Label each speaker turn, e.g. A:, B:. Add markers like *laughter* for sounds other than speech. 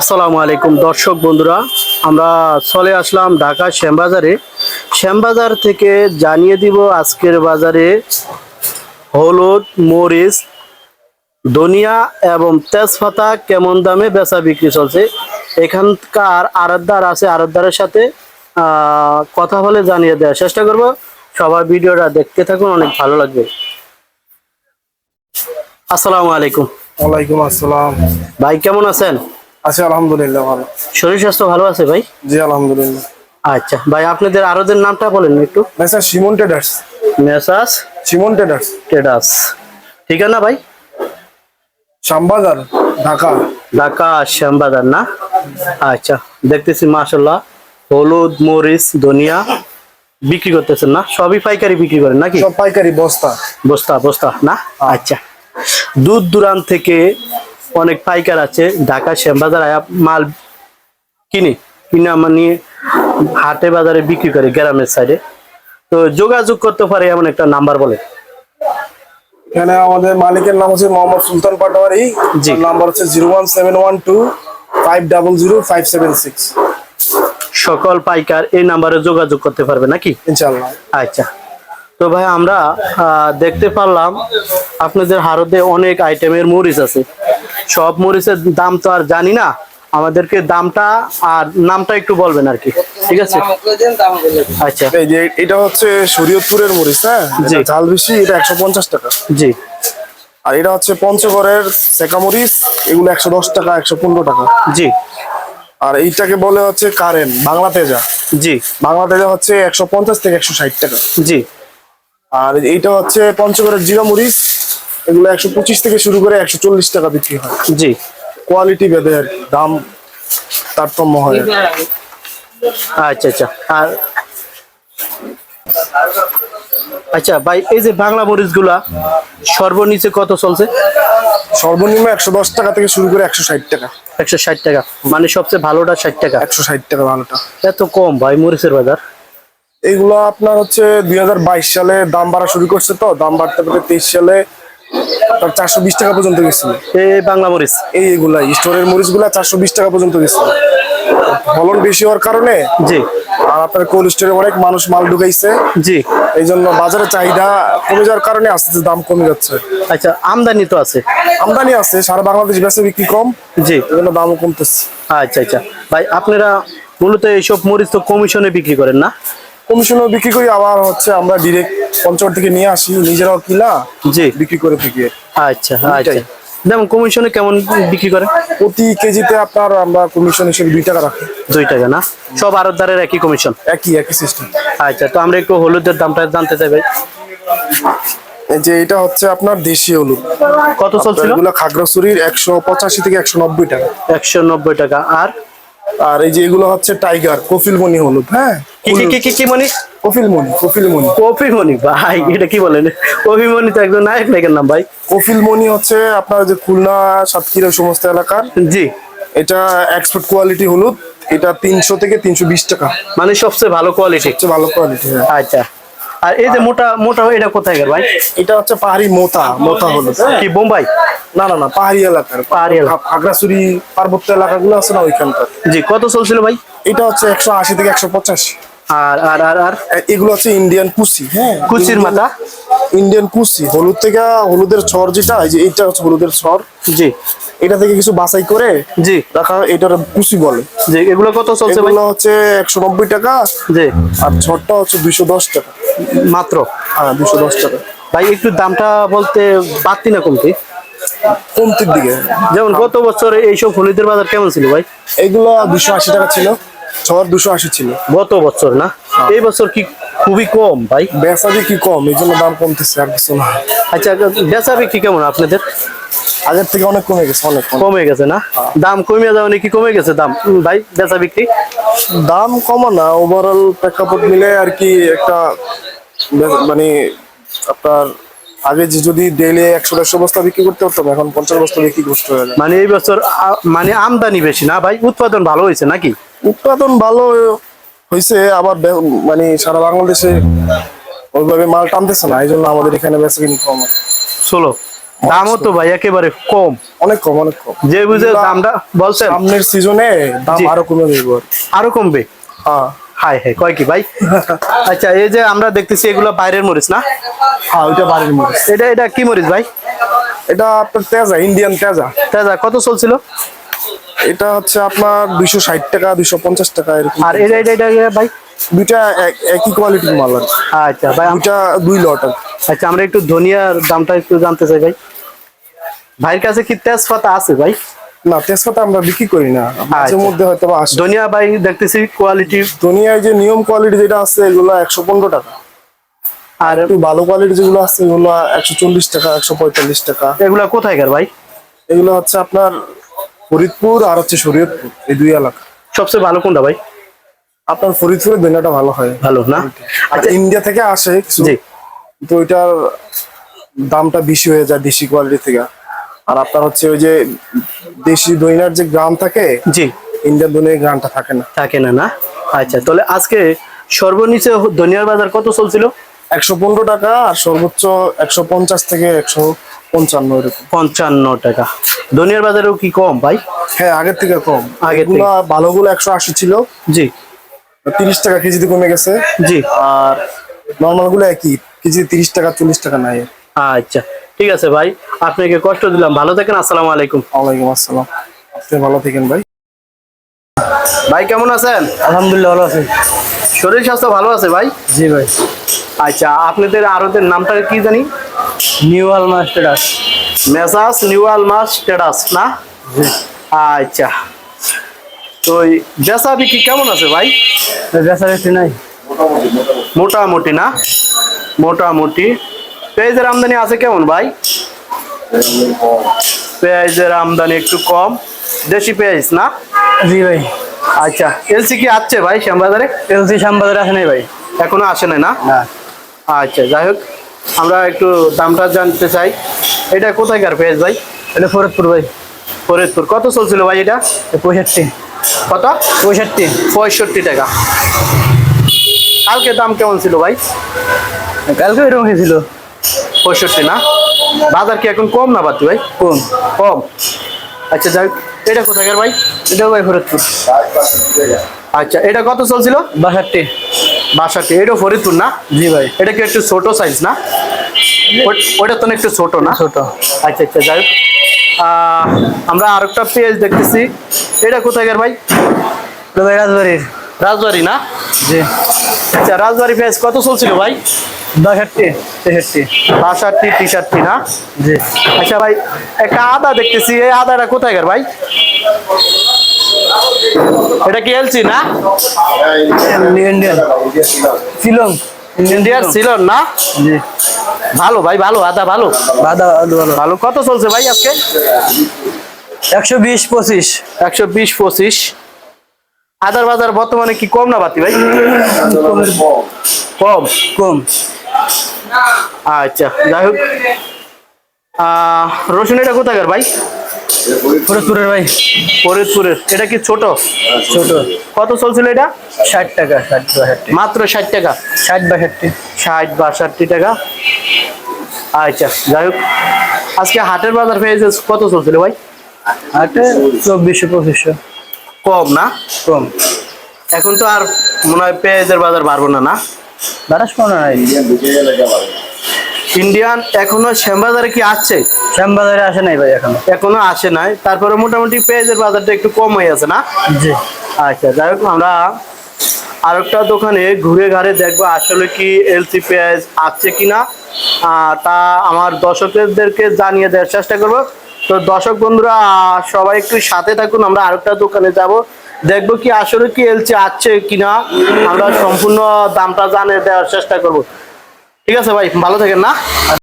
A: আসসালামু আলাইকুম দর্শক বন্ধুরা। আমরা চলে আসলাম ঢাকা শ্যামবাজারে। শ্যামবাজার থেকে জানিয়ে দিব আজকের বাজারে হলুদ মরিচ ধনিয়া এবং তেজপাতা কেমন দামে বেচা বিক্রি চলছে। এখানকার আড়তদার আছে আড়তদারের সাথে আহ, কথা বলে জানিয়ে দেওয়ার চেষ্টা করব। সবার ভিডিওটা দেখতে থাকুন অনেক ভালো লাগবে। আসসালামু আলাইকুম।
B: ওয়ালাইকুম আসসালাম।
A: ভাই কেমন আছেন?
B: আছি আলহামদুলিল্লাহ ভালো।
A: শরীর স্বাস্থ্য ভালো আছে ভাই?
B: জি আলহামদুলিল্লাহ।
A: আচ্ছা ভাই আপনাদের আরোদের নামটা বলেন একটু।
B: মেসা Simon traders.
A: Messrs
B: Simon traders.
A: টেডাস ঠিকানা ভাই?
B: শ্যামবাজার ঢাকা।
A: ঢাকা শ্যামবাজার না? আচ্ছা দেখতেছি মাশাল্লাহ হলুদ মরিচ ধনিয়া বিক্রি করতেছেন না? সবই পাইকারি বিক্রি করেন নাকি?
B: সব পাইকারি বস্তা।
A: বস্তা বস্তা না? আচ্ছা দূর দূরান্ত থেকে অনেক পাইকার আছে ঢাকা শ্যামবাজার আয়া মাল কিনে কিনে আমার নিয়ে হাটে বাজারে বিক্রি করে গ্রামের সাইডে তো যোগাযোগ করতে পারে এমন একটা নাম্বার বলে।
B: এখানে আমাদের মালিকের নাম হচ্ছে মোহাম্মদ সুলতান পাটোয়ারি।
A: জি।
B: নাম্বার হচ্ছে zero one seven one two five double zero five seven six
A: সকল পাইকার এই নাম্বারে যোগাযোগ করতে পারবে নাকি?
B: ইনশাল্লাহ
A: আচ্ছা। তো ভাই আমরা দেখতে পারলাম আপনাদের হারতে অনেক আইটেমের মরিচ আছে। সব মরিচের দাম তো আর জানি না। আমাদেরকে দামটা আর নামটা একটু বলবেন আর কি। ঠিক আছে? আচ্ছা।
B: এই যে এটা হচ্ছে শরীয়তপুরের মরিচ হ্যাঁ? ঝাল বেশি এটা একশো পঞ্চাশ টাকা।
A: জি।
B: আর এটা হচ্ছে পঞ্চগড়ের সেকা মরিচ এগুলো একশো দশ টাকা একশো পনেরো টাকা।
A: জি।
B: আর এইটাকে বলে হচ্ছে কারেন্ট বাংলা তেজা।
A: জি।
B: বাংলা তেজা হচ্ছে একশো পঞ্চাশ থেকে একশো ষাট টাকা।
A: জি।
B: আর এইটা হচ্ছে পঞ্চগড়ের জিরা মরিচ এগুলো একশো পঁচিশ থেকে শুরু করে একশো চল্লিশ টাকা বিক্রি হয়।
A: জি।
B: কোয়ালিটি ভেদে আর দাম তারতম্য হয়।
A: আচ্ছা আচ্ছা। আর আচ্ছা ভাই এই যে বাংলা মরিচগুলা সর্বনিচে কত চলছে?
B: সর্বনিম্ন একশো দশ টাকা থেকে শুরু করে একশো ষাট টাকা।
A: একশো ষাট টাকা। মানে সবচেয়ে ভালোটা ষাট টাকা?
B: একশো ষাট টাকা ভালোটা।
A: এত কম ভাই মরিচের বাজার?
B: এইগুলো আপনার হচ্ছে দুই হাজার বাইশ সালে দাম বাড়া শুরু করছে তো দাম বাড়তে বাড়তে তেইশ সালে আপনার চারশো বিশ টাকা পর্যন্ত গেছিল।
A: এই বাংলা মরিচ?
B: এই এগুলা স্টোরের মরিচগুলা চারশো বিশ টাকা পর্যন্ত গেছিল। ফলন বেশি হওয়ার কারণে
A: জি।
B: আর আপনার কোল্ড স্টোরে অনেক মানুষ মাল ঢুকাইছে।
A: জি।
B: এই জন্য বাজারে চাহিদা কমে যাওয়ার কারণে আস্তে আস্তে দাম কমে যাচ্ছে।
A: আচ্ছা আমদানি তো আছে।
B: আমদানি আছে সারা বাংলাদেশ বেচে বিক্রি কম।
A: জি।
B: এই জন্য দামও কমতেছে।
A: আচ্ছা আচ্ছা। ভাই আপনারা মূলত এইসব মরিচ তো কমিশনে বিক্রি করেন না?
B: কমিশনও বিক্রি করি আবার হচ্ছে আমরা ডিরেক্ট পঞ্চগড় থেকে নিয়ে আসি নিজেরাও কিলা
A: জি।
B: বিক্রি করে থাকি।
A: আচ্ছা আচ্ছা। যেমন কমিশনে কেমন বিক্রি করেন
B: প্রতি কেজিতে আপনার আমরা কমিশন হিসেবে দুই টাকা রাখি।
A: দুই টাকা না? সব আরতদারের একই কমিশন?
B: একই একই সিস্টেম
A: আচ্ছা তো আমরা একটু হলুদের দামটা জানতে চাই ভাই।
B: যে এটা হচ্ছে আপনার দেশি হলুদ।
A: কত চলছিল?
B: এগুলো খাগড়াছড়ির একশো পঁচাশি থেকে একশো নব্বই টাকা।
A: একশো নব্বই টাকা আর?
B: আর এই যে এগুলো হচ্ছে টাইগার কফিলমণি হলুদ হ্যাঁ?
A: কি কি কি কি কি মানে
B: কফিলমণি কফিলমণি।
A: কফিমণি ভাই এটা কি বলেন? কফিমণি তো একজন নায়ক নায়কের নাম ভাই।
B: কফিলমণি হচ্ছে আপনার যে খুলনা সাতক্ষীরা সমস্ত এলাকার।
A: জি।
B: এটা এক্সপোর্ট কোয়ালিটি হলুদ এটা তিনশো থেকে তিনশো বিশ টাকা।
A: মানে সবচেয়ে ভালো কোয়ালিটি
B: সবচেয়ে ভালো কোয়ালিটি
A: আচ্ছা। আর এই যে মোটা মোটা এটা কোথায় গেল ভাই?
B: এটা হচ্ছে পাহাড়ি হ্যাঁ?
A: কি বোম্বাই?
B: না না না পাহাড়ি এলাকার।
A: পাহাড়ি এলাকা।
B: পার্বত্য এলাকাগুলো আছে না ওইখানকার?
A: জি কত চলছিল ভাই?
B: এটা হচ্ছে একশো আশি থেকে একশো পঁচাশি।
A: আর আর আর আর?
B: এগুলো হচ্ছে ইন্ডিয়ান কুচি হ্যাঁ?
A: কুচির মাথা?
B: ইন্ডিয়ান কুচি হলুদ থেকে হলুদের ছর যেটা এই যে এইটা হচ্ছে হলুদের ছর
A: জি।
B: এটা থেকে কিছু বাছাই করে
A: জি।
B: রাখা এটার কুচি বলে।
A: জি এগুলো কত চলছে
B: এগুলো হচ্ছে একশো নব্বই টাকা
A: জি।
B: আর ছরটা হচ্ছে দুইশো দশ টাকা।
A: মাত্র?
B: হ্যাঁ দুশো দশ টাকা।
A: ভাই একটু দামটা বলতে বাড়তি না কমতি?
B: কমতির দিকে।
A: যেমন গত বছর এইসব হলুদের বাজার কেমন ছিল ভাই?
B: এগুলো দুশো আশি টাকা ছিল। ছর দুশো আশি ছিল।
A: গত বছর না? এই বছর কি খুবই কম ভাই?
B: বেচা কি কম এই জন্য দাম কমতেছে আর কিছু না।
A: আচ্ছা বেচা বিক্রি কেমন আপনাদের?
B: আগের থেকে অনেক কমে গেছে অনেক অনেক।
A: কমে গেছে না? দাম কমে যাওয়া নাকি কমে গেছে দাম? ভাই বেচা বিক্রি?
B: দাম কমা না ওভারঅল প্রেক্ষাপট মিলে আর কি একটা মানে আপনার আগে যে যদি ডেইলি একশো দেড়শো বস্তা বিক্রি করতে পারতাম এখন পঞ্চাশ বস্তা বিক্রি করতে হবে
A: মানে এই বছর মানে আমদানি বেশি না ভাই? উৎপাদন ভালো হয়েছে নাকি?
B: উৎপাদন ভালো হয়েছে আবার মানে সারা বাংলাদেশে ওইভাবে মাল টানতেছে না এই জন্য আমাদের এখানে বেশি কিনি কম
A: ষোলো দামও তো ভাই একেবারে কম।
B: অনেক কম অনেক কম।
A: যে বুঝে দামটা বলছেন?
B: সামনের সিজনে দাম আরও কমে যাবে
A: আরও কমবে?
B: হ্যাঁ।
A: হাই হাই কয় কি ভাই? *laughs* আচ্ছা এই যে আমরা দেখতেছি এগুলো বাইরের মরিচ না?
B: হ্যাঁ ওইটা বাড়ির মরিচ।
A: এটা এটা কি মরিচ ভাই?
B: এটা আপনার তেজা ইন্ডিয়ান তেজা।
A: দাদা কত চলছিল?
B: এটা হচ্ছে আপনার দুইশো ষাট টাকা দুইশো পঞ্চাশ টাকা এরকম।
A: আর এটা এটা এটা ভাই?
B: দুইটা এক- একই কোয়ালিটির মাল
A: আচ্ছা ভাই
B: দুইটা দুই লট
A: আচ্ছা আমরা একটু ধনিয়ার দামটা একটু জানতে চাই ভাই। ভাইয়ের কাছে কি তেজপাতা আছে ভাই?
B: না তেজপাতা আমরা বিক্রি করি না। মাঝে
A: আচ্ছা।
B: মধ্যে হয়তো আসে।
A: ধনিয়া ভাই দেখতেছি কোয়ালিটি
B: দুনিয়ায় যে নিয়ম কোয়ালিটি যেটা আছে এগুলো একশো পনেরো টাকা।
A: আর
B: একটু ভালো কোয়ালিটি যেগুলো আছে এগুলো একশো চল্লিশ টাকা একশো পঁয়তাল্লিশ টাকা।
A: এগুলা কোথায় গেল ভাই?
B: এগুলো হচ্ছে আপনার ফরিদপুর আর হচ্ছে শরীয়তপুর এই দুই এলাকা।
A: সবচেয়ে ভালো কোনটা ভাই?
B: আপনার ফরিদপুরের দুনিয়াটা ভালো হয়।
A: ভালো না?
B: আচ্ছা। ইন্ডিয়া থেকে আসে কিছু
A: জি।
B: তো ওইটার দামটা বেশি হয়ে যায় দেশি কোয়ালিটি থেকে। আর আপনার হচ্ছে ওই যে দেশি দইনার যে গ্রাম থাকে
A: জি।
B: ইন্ডিয়ান দইনার গ্রামটা থাকে না।
A: থাকে না না? আচ্ছা তাহলে আজকে সর্বনিচে ধনিয়ার বাজার কত চলছিল?
B: একশো পনেরো টাকা আর সর্বোচ্চ একশো পঞ্চাশ থেকে একশো পঞ্চান্ন এরকম।
A: পঞ্চান্ন টাকা। ধনিয়ার বাজারেও কি কম ভাই?
B: হ্যাঁ আগের থেকে কম।
A: থেকে।
B: ভালোগুলো একশো আশি ছিল।
A: জি।
B: তিরিশ টাকা কেজিতে কমে গেছে।
A: জি।
B: আর নর্মালগুলো একই। কেজি তিরিশ টাকা চল্লিশ টাকা নাই।
A: আচ্ছা ঠিক আছে ভাই। আপনাকে কষ্ট দিলাম। ভালো থাকেন আসসালামু আলাইকুম।
B: ওয়ালাইকুম আসসালাম। আপনি ভালো থাকেন ভাই।
A: ভাই কেমন আছেন?
B: আলহামদুলিল্লাহ ভালো আছি।
A: শরীর স্বাস্থ্য ভালো আছে ভাই?
B: জি ভাই।
A: আচ্ছা আপনাদের আরোদের নামটা কি জানি?
B: নিউ আলমা স্টেটাস
A: মেসাস নিউ আলমাস টেরাস না আচ্ছা। তো বেচা বিক্রি কেমন আছে ভাই?
B: বেচা বেশি নাই।
A: মোটামুটি না? মোটামুটি। পেঁয়াজের আমদানি আছে কেমন ভাই? পেঁয়াজের আমদানি একটু কম। দেশি পেঁয়াজ না?
B: জি ভাই।
A: আচ্ছা এলসি কি আসছে ভাই শ্যামবাজারে?
B: এলসি শ্যামবাজারে আসে নাই ভাই।
A: এখনও আসে নাই না?
B: না।
A: আচ্ছা যাই হোক। আমরা একটু দামটা জানতে চাই। এটা কোথায়কার পেঁয়াজ ভাই?
B: এটা ফরিদপুর ভাই।
A: ফরিদপুর। কত চলছিল ভাই এটা?
B: পঁয়ষট্টি।
A: কত?
B: পঁয়ষট্টি।
A: পঁয়ষট্টি টাকা। কালকে দাম কেমন ছিল ভাই?
B: কালকে এরকম হয়েছিল।
A: পঁয়ষট্টি না? বাজার কি এখন কম না বাড়তি ভাই?
B: কম।
A: কম। আচ্ছা যাই এটা কোথাকার ভাই?
B: এটাও ভাই ফরিদপুর।
A: আচ্ছা এটা কত চলছিল?
B: বাষট্টি।
A: বাষট্টি এটাও ফরিদপুর না?
B: জি ভাই।
A: এটা কি একটু ছোট সাইজ না? ওই- ওইটা তো না একটু ছোট না?
B: ছোট।
A: আচ্ছা আচ্ছা যাই আমরা আরেকটা পেজ দেখতেছি। এটা কোথাকার ভাই?
B: এটা ভাই রাজবাড়ির।
A: রাজবাড়ি না?
B: জি।
A: আচ্ছা রাজবাড়ি পেঁয়াজ কত চলছিল ভাই?
B: বাষট্টি তেষট্টি।
A: বাষট্টি টিশার্টটি না?
B: জি।
A: আচ্ছা ভাই একটা আদা দেখতেছি। এই আদাটা কোথাকার ভাই? এটা কি এলসি না?
B: ইন্ডিয়ান শিলং
A: ইন্ডিয়ার ছিল না?
B: জি।
A: ভালো ভাই ভালো আদা ভালো।
B: আলু ভালো।
A: ভালো। কত চলছে ভাই আজকে?
B: একশো বিশ পঁচিশ।
A: একশো বিশ পঁচিশ। আদার বাজার বর্তমানে কি কম না বাতি ভাই? কম।
B: কম।
A: আচ্ছা যাই হোক। রসুন এটা কোথাকার ভাই?
B: ফরিদপুরের ভাই।
A: ফরিদপুরের। এটা কি ছোট?
B: ছোট।
A: কত চলছিল এটা?
B: ষাট টাকা ষাট বাষট্টি
A: মাত্র ষাট টাকা?
B: ষাট বাষট্টি
A: ষাট বাষট্টি টাকা? আচ্ছা যাই হোক। আজকে হাটের বাজার পেয়েছে কত চলছিল ভাই?
B: আটে চব্বিশশো পঁচিশশো।
A: কম না?
B: কম।
A: এখন তো আর মনে হয় পেঁয়াজের বাজার বাড়বো না না?
B: বারাস পাওনা নাই।
A: ইন্ডিয়ান এখনও শ্যামবাজারে কি আসছে
B: শ্যামবাজারে আসে নাই ভাই এখনও।
A: এখনও আসে নাই। তারপরে মোটামুটি পেঁয়াজের বাজারটা একটু কম হয়ে আছে না?
B: জি।
A: আচ্ছা যাই হোক আমরা আরেকটা দোকানে ঘুরে ঘাড়ে দেখব আসলে কি এলসি পেঁয়াজ আসছে কিনা। তা আমার দর্শকদেরকে জানিয়ে দেওয়ার চেষ্টা করব। তো দর্শক বন্ধুরা সবাই একটু সাথে থাকুন আমরা আরেকটা দোকানে যাব। দেখব কি আসলে কি এলসি আসছে কিনা। আমরা সম্পূর্ণ দামটা জানিয়ে দেওয়ার চেষ্টা করব। ঠিক আছে ভাই ভালো থাকেন না?